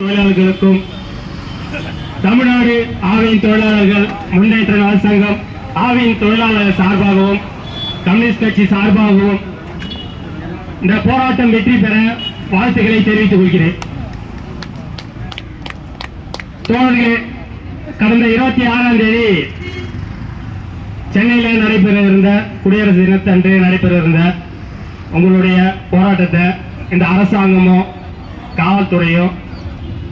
தொழிலாளர்களுக்கும் தமிழ்நாடு ஆவின் தொழிலாளர்கள் முன்னேற்ற நல சங்கம் ஆவின் தொழிலாளர் சார்பாகவும் கம்யூனிஸ்ட் கட்சி சார்பாகவும் இந்த போராட்டம் வெற்றி பெற வாழ்த்துக்களை தெரிவித்துக் கொள்கிறேன். தோழர்களே கடந்த இருபத்தி ஆறாம் தேதி சென்னையில் நடைபெற இருந்த குடியரசு தினத்தன்று நடைபெற இருந்த உங்களுடைய போராட்டத்தை இந்த அரசாங்கமும் காவல்துறையும்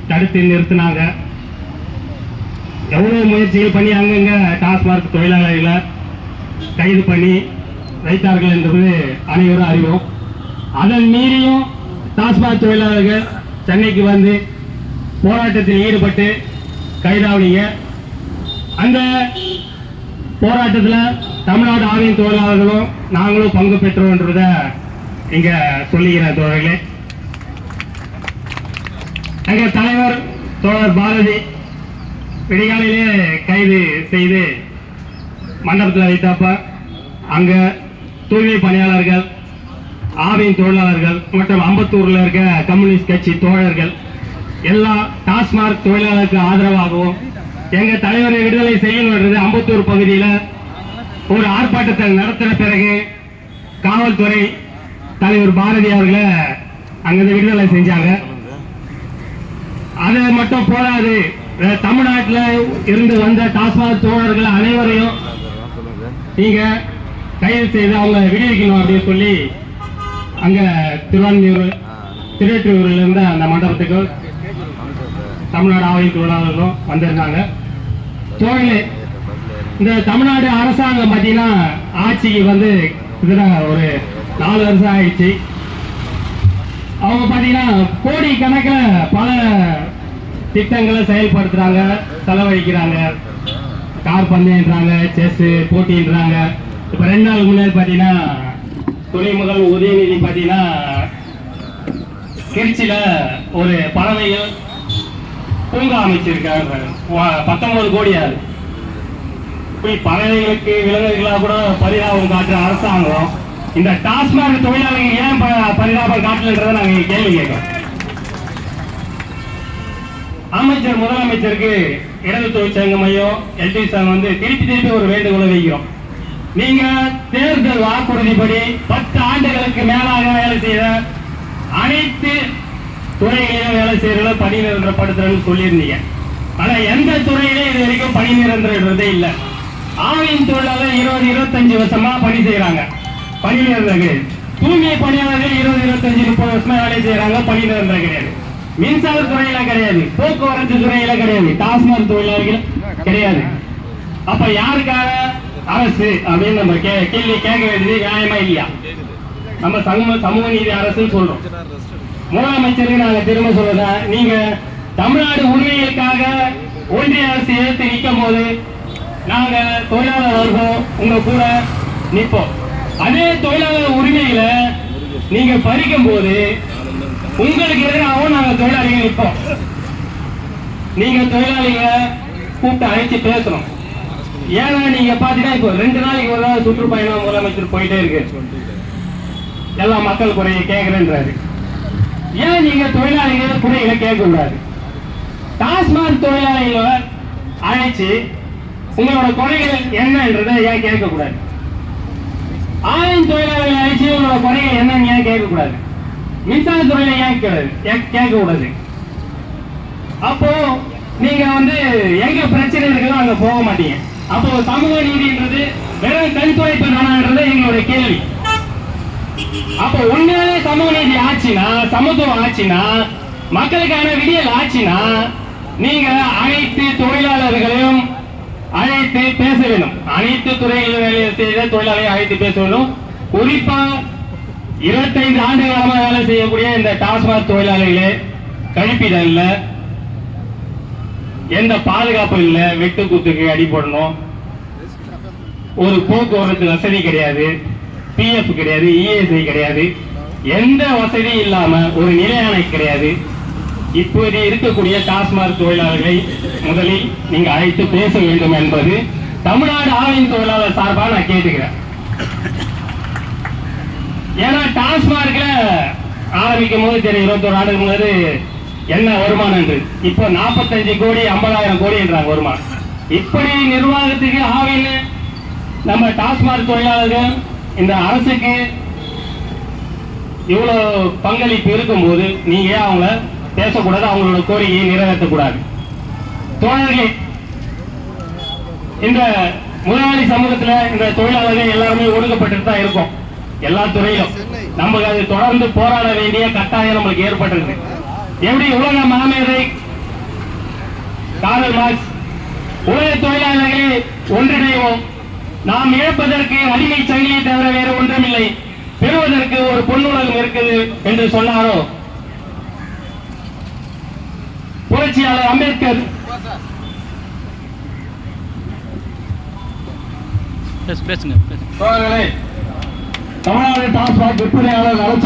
தடுத்து நிறுத்தினாங்க. எவ்வளவு முயற்சிகள் பண்ணி அங்கங்க டாஸ்மார்க் தொழிலாளர்களை கைது பண்ணி வைத்தார்கள் என்பது அனைவரும் அறிவோம். அதன் மீறியும் டாஸ்மாக் தொழிலாளர்கள் சென்னைக்கு வந்து போராட்டத்தில் ஈடுபட்டு கைதாவீங்க அந்த போராட்டத்தில் தமிழ்நாடு ஆவின் தொழிலாளர்களும் நாங்களும் பங்கு பெற்றோன்றத இங்க சொல்லுகிறேன் தோழர்களே. எங்கள் தலைவர் தோழர் பாரதி விடிகாலையிலே கைது செய்து மண்டபத்தில் வைத்தப்ப அங்கே தூய்மை பணியாளர்கள் ஆவின் தொழிலாளர்கள் மற்றும் அம்பத்தூரில் இருக்க கம்யூனிஸ்ட் கட்சி தோழர்கள் எல்லா டாஸ்மார்க் தொழிலாளருக்கு ஆதரவாகவும் எங்கள் தலைவரை விடுதலை செய்யணுன்றது அம்பத்தூர் பகுதியில் ஒரு ஆர்ப்பாட்டத்தை நடத்தின பிறகு காவல்துறை தலைவர் பாரதி அவர்களை அங்கிருந்து விடுதலை செஞ்சாங்க. அது மட்டும் போதாது. தமிழ்நாட்டில் இருந்து வந்த டாஸ்மாக் தோழர்கள் அனைவரையும் நீங்க கைது செய்து அவங்க விடுவிக்கணும் அப்படின்னு சொல்லி அங்க திருவான்மியூர் திருவெற்றியூர்ல இருந்து அந்த மண்டபத்துக்கு தமிழ்நாடு ஆவின் தொழிலாளர்களும் வந்திருந்தாங்க. தோழர்களே இந்த தமிழ்நாடு அரசாங்கம் பார்த்தீங்கன்னா ஆட்சிக்கு வந்து இதில் ஒரு நாலு வருஷம் ஆயிடுச்சு. அவங்க பார்த்தீங்கன்னா கோடி கணக்கில் பல திட்டங்களை செயல்படுத்துறாங்க செலவழிக்கிறாங்க. கார் பந்தயன்றாங்க செஸ் போட்டின்றாங்க. இப்போ ரெண்டு நாள் முன்னாடி பார்த்தீங்கன்னா துணை முதல் உதயநிதி பார்த்தீங்கன்னா திருச்சியில் ஒரு பறவைகள் பூங்கா அமைச்சிருக்காங்க. பத்தொன்பது கோடி ஆகுது போய் பறவைகளுக்கு விலங்குகளாக கூட பரிதாபம் காட்டுற அரசாங்கம். இந்த டாஸ்மாக் தொழிலாளர்கள் ஏன் ப- பரிதாபம் காட்டலன்றதை நாங்க கேள்வி கேட்கிறோம். அமைச்சர் முதலமைச்சருக்கு இடது தொழிற்சங்க மையம் எல்டி சங்கம் வந்து திருப்பி திருப்பி ஒரு வேண்டுகோளை வைக்கிறோம். நீங்க தேர்தல் வாக்குறுதிப்படி பத்து ஆண்டுகளுக்கு மேலாக வேலை செய்த அனைத்து துறைகளிலும் வேலை செய்யறத பணி நிரந்தரப்படுத்துறேன்னு சொல்லியிருந்தீங்க. ஆனா எந்த துறையிலும் இது வரைக்கும் பணி நிரந்தரன்றதே இல்ல. ஆவின் தொழிலாளர் இருபது இருபத்தஞ்சு வருஷமா பணி செய்யறாங்க பணி நிரந்தர கிடையாது தூய்மை பணியாளர்கள் இருபது இருபத்தஞ்சு முப்பது வருஷமா வேலை செய்யறாங்க பணி நிரந்தர கிடையாது மின்சார துறையில கிடையாது. போக்குவரத்து துறையில கிடையாது. டாஸ்மாக் தொழிலாளர்கள் கிடையாது. அப்ப யாருக்காக? அரசு அப்படின்னு நம்ம கே- கேள்வி கேட்க வேண்டியது நியாயமா இல்லையா? நம்ம சமூக சமூக நீதி அரசுன்னு சொல்றோம். முதலமைச்சருக்கு நாங்க திரும்ப சொல்றதா? நீங்க தமிழ்நாடு உரிமைகளுக்காக ஒன்றிய அரசு எதிர்த்து நிற்கும் போது நாங்க தொழிலாளர் வர்க்கம் உங்க கூட நிற்போம் அதே தொழிலாளர் உரிமைகளை நீங்க பறிக்கும் போது உங்களுக்கு எதிராகவும் நாங்க தொழிலாளிகள் இருப்போம் நீங்க தொழிலாளிகளை கூப்பிட்டு அழைச்சு பேசணும். ஏன்னா நீங்க பாத்தீங்கன்னா இப்போ ரெண்டு நாளைக்கு ஒரு நாள் சுற்றுப்பயணம் முதலமைச்சர் போயிட்டே இருக்கு. எல்லா மக்கள் குறைய கேட்கிறேன்றாரு ஏன் நீங்க தொழிலாளிகள் குறைகளை கேட்க கூடாது டாஸ்மாக் தொழிலாளிகளை அழைச்சு உங்களோட குறைகள் என்னன்றதை ஏன் கேட்கக்கூடாது? ஆயிரம் ஆயின் தொழிலாளர்களை அழைச்சு உங்களோட குறைகள் என்னன்னு ஏன் கேட்கக்கூடாது? கூடாது மின்சார துறையில ஏன் கேட்கக்கூடாது? கேட்க கூடாது அப்போ நீங்க வந்து எங்க பிரச்சனை இருக்குதோ அங்க போக மாட்டீங்க. அப்போ சமூக நீதின்றது வெறும் கண் துடைப்பு எங்களுடைய கேள்வி. அப்போ உண்மையாலே சமூக நீதி ஆச்சுன்னா சமத்துவம் ஆச்சுன்னா மக்களுக்கான விடியல் ஆச்சுன்னா நீங்க அனைத்து தொழிலாளர்களையும் அழைத்து பேச வேண்டும். அனைத்து துறைகளில் வேலை செய்த தொழிலாளர்களை அழைத்து பேச வேண்டும். குறிப்பா இருபத்தைந்து ஆண்டு காலமாக வேலை செய்யக்கூடிய இந்த டாஸ்மாக் தொழிலாளிகளே கழிப்பிடம் இல்லை எந்த பாதுகாப்பும் இல்லை. வெட்டு குத்துக்கு அடிபடணும் ஒரு போக்குவரத்து வசதி கிடையாது. பிஎஃப் கிடையாது இஎஸ்ஐ கிடையாது. எந்த வசதியும் இல்லாம ஒரு நிலையான கிடையாது. இப்போது இருக்கக்கூடிய டாஸ்மாக் தொழிலாளர்களை முதலில் நீங்க அழைத்து பேச வேண்டும் என்பது தமிழ்நாடு ஆவின் தொழிலாளர் சார்பாக நான் கேட்டுக்கிறேன். ஏன்னா டாஸ்மார்க்ல ஆரம்பிக்கும் போது தெரியும் இருபத்தோரு ஆண்டுக்கு முன்னாடி என்ன வருமானம் என்று. இப்போ நாற்பத்தஞ்சு கோடி ஐம்பதாயிரம் கோடி என்றாங்க வருமானம். இப்படி நிர்வாகத்துக்கு ஆவையில் நம்ம டாஸ்மாக் தொழிலாளர்கள் இந்த அரசுக்கு இவ்வளவு பங்களிப்பு இருக்கும்போது நீங்க ஏன் அவங்கள பேசக்கூடாது? அவங்களோட கோரிக்கையை நிறைவேற்றக்கூடாது. தோழர்களே இந்த முதலாளி சமூகத்துல இந்த தொழிலாளர்கள் எல்லாருமே ஒடுக்கப்பட்டு தான் இருக்கும். எல்லா துறையிலும். நமக்கு அது தொடர்ந்து போராட வேண்டிய கட்டாயம் நம்மளுக்கு ஏற்பட்டிருக்கு எப்படி உலக மாமேதை காரல் மார்க்ஸ் உலக தொழிலாளர்களே ஒன்றிணைவோம். நாம் இழப்பதற்கு அடிமை சங்கிலியை தவிர வேறு ஒன்றுமில்லை. பெறுவதற்கு ஒரு பொன்னுலகம் இருக்குது என்று சொன்னாரோ? புரட்சியாளர் அம்பேத்கர். பேசு பேசுங்க தமிழ்நாடு டாஸ்மாக் விற்பனையாளர் நலச்சங்க